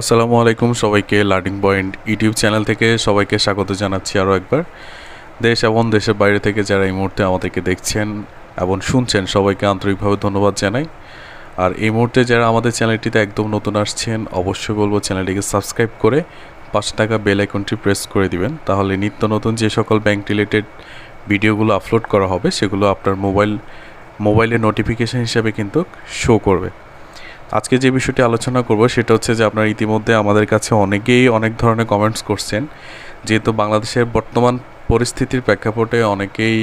আসসালামু আলাইকুম সবাইকে লার্নিং পয়েন্ট ইউটিউব চ্যানেল থেকে সবাইকে স্বাগত জানাচ্ছি আরও একবার। দেশ এবং দেশের বাইরে থেকে যারা এই মুহূর্তে আমাদেরকে দেখছেন এবং শুনছেন, সবাইকে আন্তরিকভাবে ধন্যবাদ জানাই। আর এই মুহূর্তে যারা আমাদের চ্যানেলটিতে একদম নতুন আসছেন, অবশ্যই বলব চ্যানেলটিকে সাবস্ক্রাইব করে পাঁচ টাকা বেল আইকনটি প্রেস করে দিবেন। তাহলে নিত্য নতুন যে সকল ব্যাংক রিলেটেড ভিডিওগুলো আপলোড করা হবে, সেগুলো আপনার মোবাইল মোবাইলের নোটিফিকেশান হিসাবে কিন্তু শো করবে। আজকে যে বিষয়টি আলোচনা করব সেটা হচ্ছে যে আপনারা ইতিমধ্যে আমাদের কাছে অনেকেই অনেক ধরনের কমেন্টস করছেন। যেহেতু বাংলাদেশের বর্তমান পরিস্থিতির প্রেক্ষাপটে অনেকেই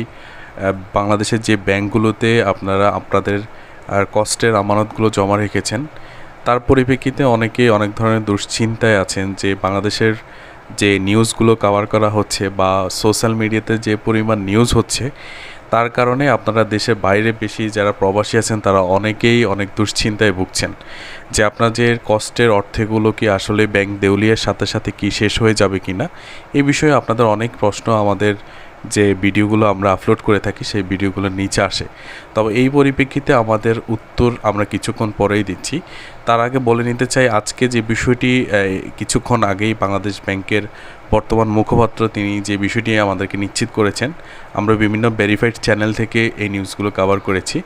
বাংলাদেশের যে ব্যাংকগুলোতে আপনারা আপনাদের আর কষ্টের আমানতগুলো জমা রেখেছেন, তার পরিপ্রেক্ষিতে অনেকেই অনেক ধরনের দুশ্চিন্তায় আছেন যে বাংলাদেশের যে নিউজগুলো কভার করা হচ্ছে বা সোশ্যাল মিডিয়াতে যে পরিমাণ নিউজ হচ্ছে তার কারণে আপনারা দেশে বাইরে বেশি যারা প্রবাসী আছেন, তারা অনেকেই অনেক দুশ্চিন্তায় ভুগছেন যে আপনাদের কষ্টের অর্থেগুলো কি আসলে ব্যাংক দেউলিয়ার সাথে সাথে কি শেষ হয়ে যাবে কি না এই বিষয়ে আপনাদের অনেক প্রশ্ন আমাদের যে ভিডিওগুলো আমরা আপলোড করে থাকি, সেই ভিডিওগুলোর নিচে আসে। তবে এই পরিপ্রেক্ষিতে আমাদের উত্তর আমরা কিছুক্ষণ পরেই দিচ্ছি। তার আগে বলে নিতে চাই, আজকে যে বিষয়টি কিছুক্ষণ আগেই বাংলাদেশ ব্যাংকের বর্তমান মুখপাত্র তিনি যে বিষয়টি আমাদেরকে নিশ্চিত করেছেন, আমরা বিভিন্ন ভেরিফাইড চ্যানেল থেকে এই নিউজগুলো কভার করেছি।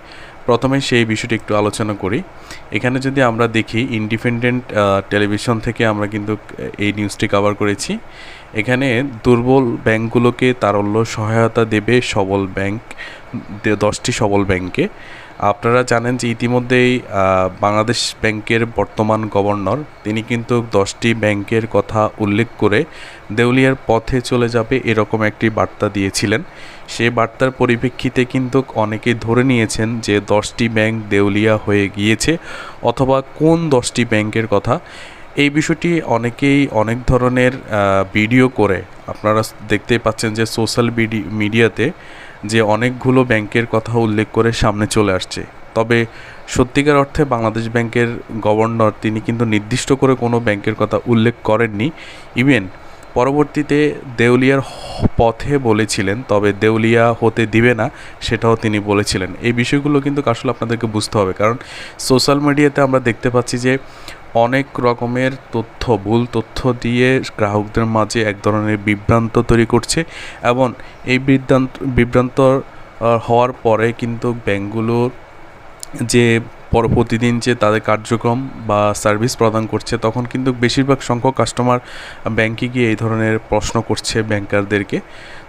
প্রথমে সেই বিষয়টি একটু আলোচনা করি। এখানে যদি আমরা দেখি ইন্ডিপেন্ডেন্ট টেলিভিশন থেকে আমরা কিন্তু এই নিউজটি কভার করেছি। এখানে দুর্বল ব্যাংকগুলোকে তারল্য সহায়তা দেবে সবল ব্যাংক দশটি সবল ব্যাংকে। আপনারা জানেন যে ইতিমধ্যেই বাংলাদেশ ব্যাংকের বর্তমান গভর্নর, তিনি কিন্তু দশটি ব্যাংকের কথা উল্লেখ করে দেউলিয়ার পথে চলে যাবে এরকম একটি বার্তা দিয়েছিলেন। সেই বার্তার পরিপ্রেক্ষিতে কিন্তু অনেকেই ধরে নিয়েছেন যে দশটি ব্যাংক দেউলিয়া হয়ে গিয়েছে, অথবা কোন দশটি ব্যাংকের কথা। এই বিষয়টি অনেকেই অনেক ধরনের ভিডিও করে। আপনারা দেখতেই পাচ্ছেন যে সোশ্যাল মিডিয়াতে যে অনেকগুলো ব্যাংকের কথা উল্লেখ করে সামনে চলে আসছে। তবে সত্যিকার অর্থে বাংলাদেশ ব্যাংকের গভর্নর তিনি কিন্তু নির্দিষ্ট করে কোনো ব্যাংকের কথা উল্লেখ করেননি। ইভেন পরবর্তীতে দেউলিয়ার পথে বলেছিলেন, তবে দেউলিয়া হতে দিবে না সেটাও তিনি বলেছিলেন। এই বিষয়গুলো কিন্তু আসলে আপনাদেরকে বুঝতে হবে। কারণ সোশ্যাল মিডিয়াতে আমরা দেখতে পাচ্ছি যে অনেক রকমের তথ্য, ভুল তথ্য দিয়ে গ্রাহকদের মাঝে এক ধরনের বিভ্রান্ত তৈরি করছে এবং এই বিভ্রান্ত বিভ্রান্ত হওয়ার পরে কিন্তু ব্যাংকগুলোর যে পর, প্রতিদিন যে তাদের কার্যক্রম বা সার্ভিস প্রদান করছে, তখন কিন্তু বেশিরভাগ সংখ্যক কাস্টমার ব্যাংকে গিয়ে এই ধরনের প্রশ্ন করছে ব্যাংকারদেরকে।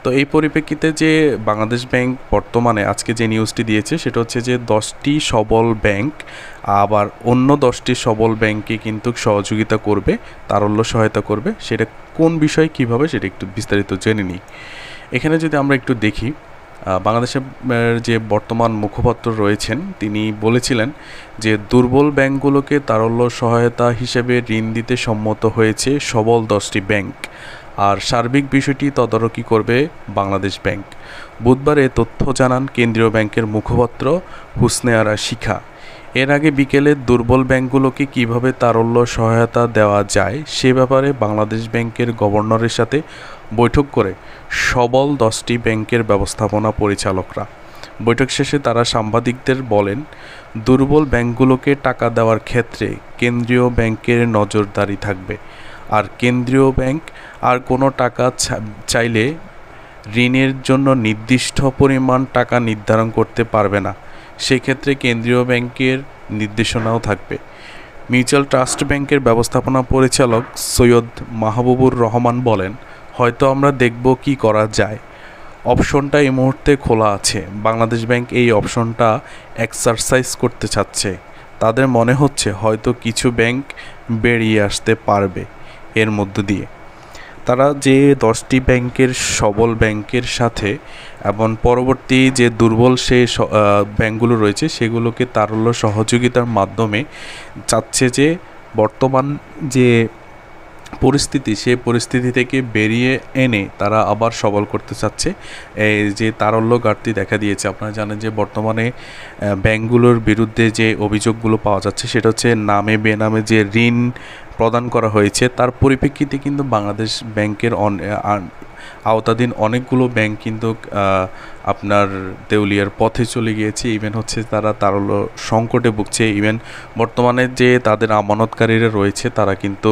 তো এই পরিপ্রেক্ষিতে যে বাংলাদেশ ব্যাংক বর্তমানে আজকে যে নিউজটি দিয়েছে, সেটা হচ্ছে যে দশটি সবল ব্যাংক, আবার অন্য দশটি সবল ব্যাংকে কিন্তু সহযোগিতা করবে, তারল্য সহায়তা করবে। সেটা কোন বিষয়ে, কীভাবে, সেটা একটু বিস্তারিত জেনে নিই। এখানে যদি আমরা একটু দেখি বাংলাদেশের যে বর্তমান মুখপাত্র রয়েছেন, তিনি বলেছিলেন যে দুর্বল ব্যাংকগুলোকে তারল্য সহায়তা হিসেবে ঋণ দিতে সম্মত হয়েছে সবল দশটি ব্যাংক। আর সার্বিক বিষয়টি তদারকি করবে বাংলাদেশ ব্যাংক। বুধবার এ তথ্য জানান কেন্দ্রীয় ব্যাংকের মুখপাত্র হুসনে আরা শিখা। এর আগে বিকেলে দুর্বল ব্যাংকগুলোকে কীভাবে তারল্য সহায়তা দেওয়া যায় সে ব্যাপারে বাংলাদেশ ব্যাংকের গভর্নরের সাথে বৈঠক করে সবল দশটি ব্যাংকের ব্যবস্থাপনা পরিচালকরা। বৈঠক শেষে তারা সাংবাদিকদের বলেন, দুর্বল ব্যাংকগুলোকে টাকা দেওয়ার ক্ষেত্রে কেন্দ্রীয় ব্যাংকের নজরদারি থাকবে। আর কেন্দ্রীয় ব্যাংক আর কোনো টাকা চাইলে ঋণের জন্য নির্দিষ্ট পরিমাণ টাকা নির্ধারণ করতে পারবে না। সেক্ষেত্রে কেন্দ্রীয় ব্যাংকের নির্দেশনাও থাকবে। মিউচুয়াল ট্রাস্ট ব্যাংকের ব্যবস্থাপনা পরিচালক সৈয়দ মাহবুবুর রহমান বলেন, হয়তো আমরা দেখব কি করা যায়। অপশনটা এই মুহূর্তে খোলা আছে। বাংলাদেশ ব্যাংক এই অপশনটা এক্সারসাইজ করতে চাচ্ছে। তাদের মনে হচ্ছে হয়তো কিছু ব্যাংক বেরিয়ে আসতে পারবে। এর মধ্য দিয়ে। তারা যে দশটি ব্যাংকের সবল ব্যাংকের সাথে এবং পরবর্তী যে দুর্বল সে ব্যাংকগুলো রয়েছে, সেগুলোকে তারল্য সহযোগিতার মাধ্যমে চাচ্ছে যে বর্তমান যে পরিস্থিতি, সে পরিস্থিতি থেকে বেরিয়ে এনে তারা আবার সবল করতে চাচ্ছে। এই যে তারল্য ঘাটতি দেখা দিয়েছে, আপনারা জানেন যে বর্তমানে ব্যাংকগুলোর বিরুদ্ধে যে অভিযোগগুলো পাওয়া যাচ্ছে, সেটা হচ্ছে নামে বেনামে যে ঋণ প্রদান করা হয়েছে, তার পরিপ্রেক্ষিতে কিন্তু বাংলাদেশ ব্যাংকের আওতাধীন অনেকগুলো ব্যাংক কিন্তু আপনার দেউলিয়ার পথে চলে গিয়েছে। ইভেন হচ্ছে তারা তারল্য সংকটে ভুগছে। ইভেন বর্তমানে যে তাদের আমানতকারীরা রয়েছে, তারা কিন্তু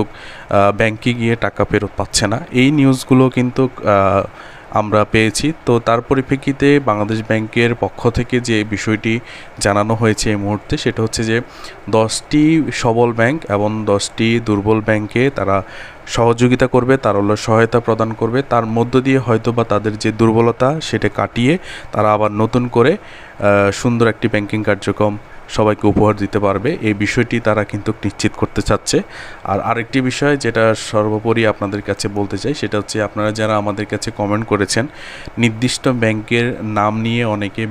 ব্যাংকে গিয়ে টাকা ফেরত পাচ্ছে না। এই নিউজগুলো কিন্তু আমরা পেয়েছি। তো তার পরিপ্রেক্ষিতে বাংলাদেশ ব্যাংকের পক্ষ থেকে যে বিষয়টি জানানো হয়েছে এই মুহূর্তে, সেটা হচ্ছে যে দশটি সবল ব্যাংক এবং দশটি দুর্বল ব্যাংকে তারা সহযোগিতা করবে তার হলো সহায়তা প্রদান করবে। তার মধ্য দিয়ে হয়তো বা তাদের যে দুর্বলতা, সেটা কাটিয়ে তারা আবার নতুন করে সুন্দর একটি ব্যাংকিং কার্যক্রম সবাইকে উপহার দিতে পারবে। এই বিষয়টি তারা কিন্তু নিশ্চিত করতে চাচ্ছে। আর আরেকটি বিষয় যেটা সর্বোপরি আপনাদের কাছে বলতে চাই, সেটা হচ্ছে আপনারা যারা আমাদের কাছে কমেন্ট করেছেন, নির্দিষ্ট ব্যাংকের নাম নিয়ে অনেকে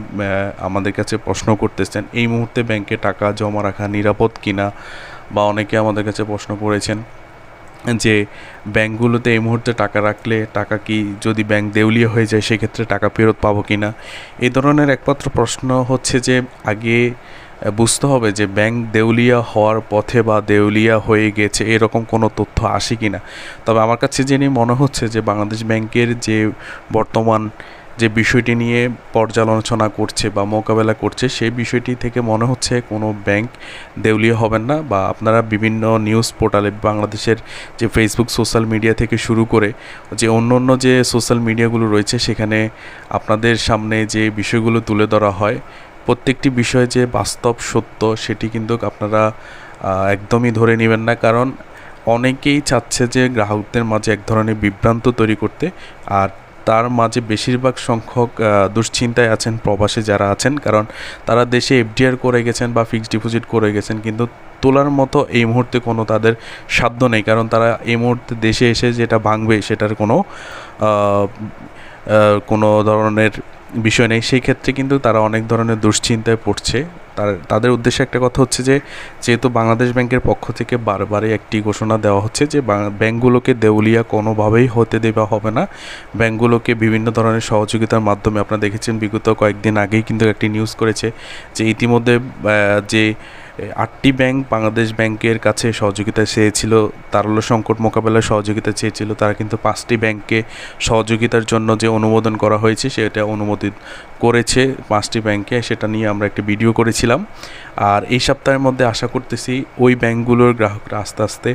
আমাদের কাছে প্রশ্ন করতেছেন, এই মুহূর্তে ব্যাংকে টাকা জমা রাখা নিরাপদ কিনা? বা অনেকে আমাদের কাছে প্রশ্ন করেছেন যে, ব্যাংকগুলোতে এই মুহূর্তে টাকা রাখলে টাকা কি যদি ব্যাংক দেউলিয়া হয়ে যায়, সেক্ষেত্রে টাকা ফেরত পাবো কি না এই ধরনের একমাত্র প্রশ্ন হচ্ছে যে, আগে বুঝতে হবে যে ব্যাংক দেউলিয়া হওয়ার পথে বা দেউলিয়া হয়ে গেছে এরকম কোনো তথ্য আসে কি না। তবে আমার কাছে জেনে মনে হচ্ছে যে বাংলাদেশ ব্যাংকের যে বর্তমান যে বিষয়টি নিয়ে পর্যালোচনা করছে বা মোকাবেলা করছে, সেই বিষয়টি থেকে মনে হচ্ছে কোনো ব্যাংক দেউলিয়া হবেন না বা আপনারা বিভিন্ন নিউজ পোর্টালে বাংলাদেশের যে ফেসবুক, সোশ্যাল মিডিয়া থেকে শুরু করে যে অন্য অন্য যে সোশ্যাল মিডিয়াগুলো রয়েছে, সেখানে আপনাদের সামনে যে বিষয়গুলো তুলে ধরা হয় প্রত্যেকটি বিষয় যে বাস্তব সত্য, সেটি কিন্তু আপনারা একদমই ধরে নেবেন না। কারণ অনেকেই চাচ্ছে যে গ্রাহকদের মাঝে এক ধরনের বিভ্রান্ত তৈরি করতে, আর তার মাঝে বেশিরভাগ সংখ্যক দুশ্চিন্তায় আছেন প্রবাসী যারা আছেন। কারণ তারা দেশে এফডিআর করে গেছেন বা ফিক্সড ডিপোজিট করে গেছেন, কিন্তু তোলার মতো এই মুহূর্তে কোনো তাদের সাধ্য নেই। কারণ তারা এই মুহূর্তে দেশে এসে যেটা ভাঙবে, সেটার কোনো কোনো ধরনের বিষয় নেই। সেই ক্ষেত্রে কিন্তু তারা অনেক ধরনের দুশ্চিন্তায় পড়ছে। তার, তাদের উদ্দেশ্যে একটা কথা হচ্ছে যে, যেহেতু বাংলাদেশ ব্যাংকের পক্ষ থেকে বারবারই একটি ঘোষণা দেওয়া হচ্ছে যে ব্যাংকগুলোকে দেউলিয়া কোনোভাবেই হতে দেওয়া হবে না। ব্যাংকগুলোকে বিভিন্ন ধরনের সহযোগিতার মাধ্যমে, আপনারা দেখেছেন বিগত কয়েকদিন আগেই কিন্তু একটি নিউজ করেছে যে, ইতিমধ্যে যে আটটি ব্যাংক বাংলাদেশ ব্যাংকের কাছে সহযোগিতা চেয়েছিল, তারল্য সংকট মোকাবেলায় সহযোগিতা চেয়েছিল, তারা কিন্তু পাঁচটি ব্যাংককে সহযোগিতার জন্য যে অনুমোদন করা হয়েছে সেটা অনুমোদিত করেছে পাঁচটি ব্যাংকে, সেটা নিয়ে আমরা একটি ভিডিও করেছিলাম। আর এই সপ্তাহের মধ্যে আশা করতেছি ওই ব্যাংকগুলোর গ্রাহকরা আস্তে আস্তে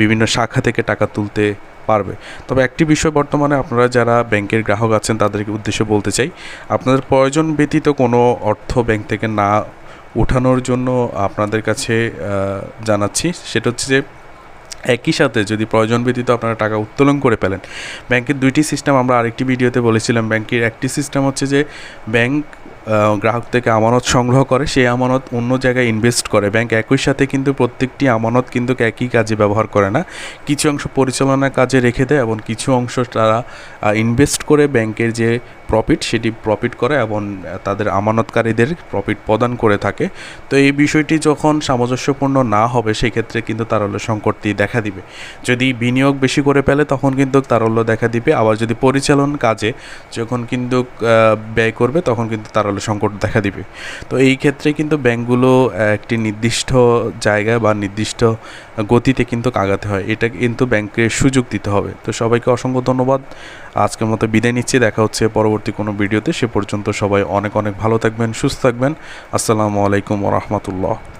বিভিন্ন শাখা থেকে টাকা তুলতে পারবে। তবে একটি বিষয় বর্তমানে আপনারা যারা ব্যাংকের গ্রাহক আছেন, তাদেরকে উদ্দেশ্যে বলতে চাই, আপনাদের প্রয়োজন ব্যতীত কোনো অর্থ ব্যাংক থেকে না ওঠানোর জন্য আপনাদের কাছে জানাচ্ছি। সেটা হচ্ছে যে, একই সাথে যদি প্রয়োজন ব্যতীত আপনারা টাকা উত্তোলন করে ফেলেন, ব্যাংকের দুইটি সিস্টেম আমরা আরেকটি ভিডিওতে বলেছিলাম। ব্যাংকের একটি সিস্টেম হচ্ছে যে, ব্যাংক গ্রাহক থেকে আমানত সংগ্রহ করে, সেই আমানত অন্য জায়গায় ইনভেস্ট করে। ব্যাংক একই সাথে কিন্তু প্রত্যেকটি আমানত কিন্তু একই কাজে ব্যবহার করে না। কিছু অংশ পরিচালনার কাজে রেখে দেয় এবং কিছু অংশ তারা ইনভেস্ট করে ব্যাংকের যে প্রফিট সেটি প্রফিট করে এবং তাদের আমানতকারীদের প্রফিট প্রদান করে থাকে। তো এই বিষয়টি যখন সামঞ্জস্যপূর্ণ না হবে, সেক্ষেত্রে কিন্তু তারল্য সংকটটি দেখা দিবে। যদি বিনিয়োগ বেশি করে ফেলে, তখন কিন্তু তারল্য দেখা দিবে। আবার যদি পরিচালন কাজে যখন কিন্তু ব্যয় করবে, তখন কিন্তু তারল্য সংকট দেখা দিবে। তো এই ক্ষেত্রে কিন্তু ব্যাংকগুলো একটি নির্দিষ্ট জায়গায় বা নির্দিষ্ট গতিতে কিন্তু আগাতে হয়। এটা কিন্তু ব্যাংকে সুযোগ দিতে হবে। তো সবাইকে অসংখ্য ধন্যবাদ। আজকের মতো বিদায় নিচ্ছি। দেখা হচ্ছে পরবর্তী কোনো ভিডিওতে। সে পর্যন্ত সবাই অনেক অনেক ভালো থাকবেন, সুস্থ থাকবেন। আসসালামু আলাইকুম রহমতুল্লাহ।